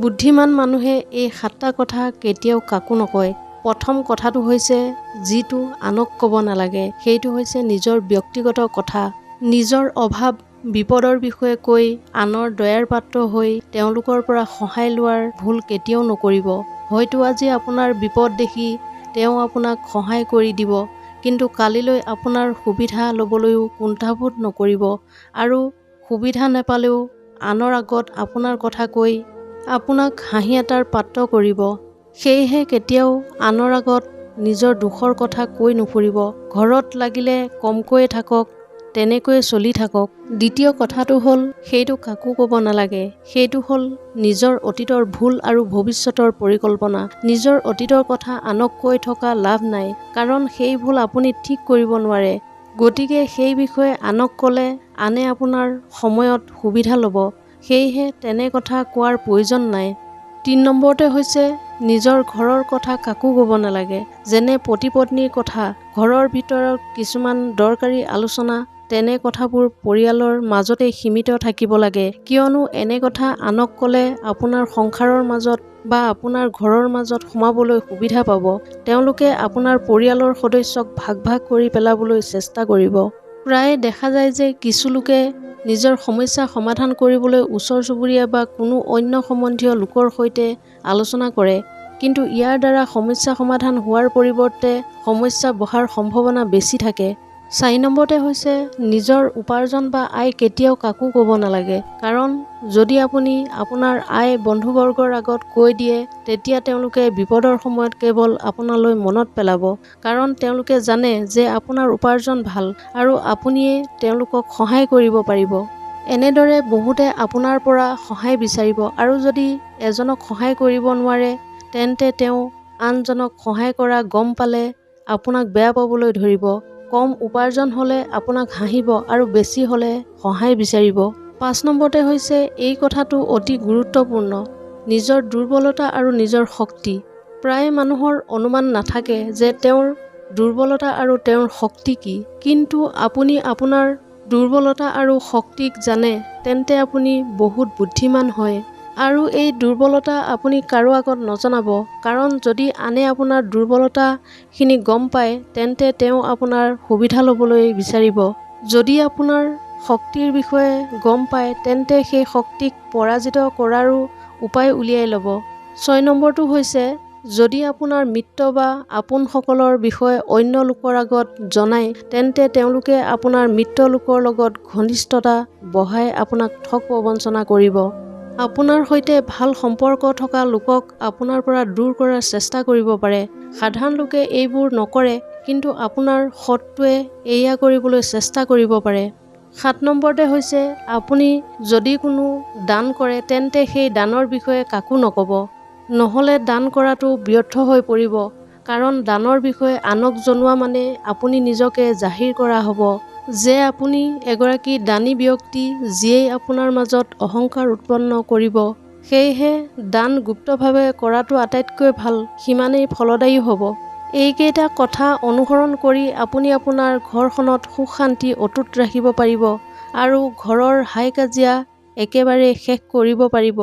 বুদ্ধিমান মানুহে এই সাতটা কথা কেতিয়াও কাকো নকয়। প্ৰথম কথাটো হৈছে যিটো আনক ক'ব নালাগে সেইটো হৈছে নিজৰ ব্যক্তিগত কথা। নিজৰ অভাৱ বিপদৰ বিষয়ে কৈ আনৰ দয়াৰ পাত্ৰ হৈ তেওঁলোকৰ পৰা সহায় লোৱাৰ ভুল কেতিয়াও নকৰিব। হয়তো আজি আপোনাৰ বিপদ দেখি তেওঁ আপোনাক সহায় কৰি দিব কিন্তু কালিলৈ আপোনাৰ সুবিধা ল'বলৈও কুণ্ঠাবোধ নকৰিব আৰু সুবিধা নাপালেও আনৰ আগত আপোনাৰ কথা কৈ আপোনাক হাঁহি এটাৰ পাত্ৰ কৰিব। সেয়েহে কেতিয়াও আনৰ আগত নিজৰ দুখৰ কথা কৈ নুফুৰিব। ঘৰত লাগিলে কমকৈয়ে থাকক তেনেকৈয়ে চলি থাকক। দ্বিতীয় কথাটো হ'ল সেইটো কাকো ক'ব নালাগে। সেইটো হ'ল নিজৰ অতীতৰ ভুল আৰু ভৱিষ্যতৰ পৰিকল্পনা। নিজৰ অতীতৰ কথা আনক কৈ থকা লাভ নাই কাৰণ সেই ভুল আপুনি ঠিক কৰিব নোৱাৰে। গতিকে সেই বিষয়ে আনক ক'লে আনে আপোনাৰ সময়ত সুবিধা ল'ব। সেয়েহে তেনে কথা কোৱাৰ প্ৰয়োজন নাই। তিনি নম্বৰতে হৈছে নিজৰ ঘৰৰ কথা কাকো ক'ব নালাগে। যেনে পতি পত্নীৰ কথা ঘৰৰ ভিতৰত কিছুমান দৰকাৰী আলোচনা তেনে কথাবোৰ পৰিয়ালৰ মাজতে সীমিত থাকিব লাগে। কিয়নো এনে কথা আনক ক'লে আপোনাৰ সংসাৰৰ মাজত বা আপোনাৰ ঘৰৰ মাজত সোমাবলৈ সুবিধা পাব। তেওঁলোকে আপোনাৰ পৰিয়ালৰ সদস্যক ভাগ ভাগ কৰি পেলাবলৈ চেষ্টা কৰিব। প্ৰায়ে দেখা যায় যে কিছু লোকে নিজৰ সমস্যা সমাধান কৰিবলৈ ওচৰ চুবুৰীয়া বা কোনো অন্য সম্বন্ধীয় লোকৰ সৈতে আলোচনা কৰে। কিন্তু ইয়াৰ দ্বাৰা সমস্যা সমাধান হোৱাৰ পৰিৱৰ্তে সমস্যা বঢ়াৰ সম্ভাৱনা বেছি থাকে। চাৰি নম্বৰতে হৈছে নিজৰ উপাৰ্জন বা আয় কেতিয়াও কাকো ক'ব নালাগে। কাৰণ যদি আপুনি আপোনাৰ আয় বন্ধুবৰ্গৰ আগত কৈ দিয়ে তেতিয়া তেওঁলোকে বিপদৰ সময়ত কেৱল আপোনালৈ মনত পেলাব। কাৰণ তেওঁলোকে জানে যে আপোনাৰ উপাৰ্জন ভাল আৰু আপুনিয়ে তেওঁলোকক সহায় কৰিব পাৰিব। এনেদৰে বহুতে আপোনাৰ পৰা সহায় বিচাৰিব আৰু যদি এজনক সহায় কৰিব নোৱাৰে তেন্তে তেওঁ আনজনক সহায় কৰা গম পালে আপোনাক বেয়া পাবলৈ ধৰিব। কম উপাৰ্জন হ'লে আপোনাক হাঁহিব আৰু বেছি হ'লে সহায় বিচাৰিব। পাঁচ নম্বৰতে হৈছে এই কথাটো অতি গুৰুত্বপূৰ্ণ। নিজৰ দুৰ্বলতা আৰু নিজৰ শক্তি। প্ৰায় মানুহৰ অনুমান নাথাকে যে তেওঁৰ দুৰ্বলতা আৰু তেওঁৰ শক্তি কি। কিন্তু আপুনি আপোনাৰ দুৰ্বলতা আৰু শক্তিক জানে তেন্তে আপুনি বহুত বুদ্ধিমান হয়। আৰু এই দুৰ্বলতা আপুনি কাৰো আগত নজনাব। কাৰণ যদি আনে আপোনাৰ দুৰ্বলতাখিনি গম পায় তেন্তে তেওঁ আপোনাৰ সুবিধা ল'বলৈ বিচাৰিব। যদি আপোনাৰ শক্তিৰ বিষয়ে গম পায় তেন্তে সেই শক্তিক পৰাজিত কৰাৰো উপায় উলিয়াই ল'ব। ছয় নম্বৰটো হৈছে যদি আপোনাৰ মিত্ৰ বা আপোনসকলৰ বিষয়ে অন্য লোকৰ আগত জনায় তেন্তে তেওঁলোকে আপোনাৰ মিত্ৰ লোকৰ লগত ঘনিষ্ঠতা বঢ়াই আপোনাক ঠগ প্ৰবঞ্চনা কৰিব। আপোনাৰ সৈতে ভাল সম্পৰ্ক থকা লোকক আপোনাৰ পৰা দূৰ কৰাৰ চেষ্টা কৰিব পাৰে। সাধাৰণ লোকে এইবোৰ নকৰে কিন্তু আপোনাৰ শত্ৰুৱে এয়া কৰিবলৈ চেষ্টা কৰিব পাৰে। সাত নম্বৰতে হৈছে আপুনি যদি কোনো দান কৰে তেন্তে সেই দানৰ বিষয়ে কাকো নক'ব। নহ'লে দান কৰাটো ব্যৰ্থ হৈ পৰিব কাৰণ দানৰ বিষয়ে আনক জনোৱা মানে আপুনি নিজকে জাহিৰ কৰা হ'ব। যে আপুনি এগৰাকী দানী ব্যক্তি যিয়েই আপোনাৰ মাজত অহংকাৰ উৎপন্ন কৰিব সেয়েহে দান গুপ্তভাৱে কৰাটো আটাইতকৈ ভাল সিমানেই ফলদায়ী হ'ব। এইকেইটা কথা অনুসৰণ কৰি আপুনি আপোনাৰ ঘৰখনত সুখ শান্তি অটুট ৰাখিব পাৰিব আৰু ঘৰৰ হাই কাজিয়া একেবাৰে শেষ কৰিব পাৰিব।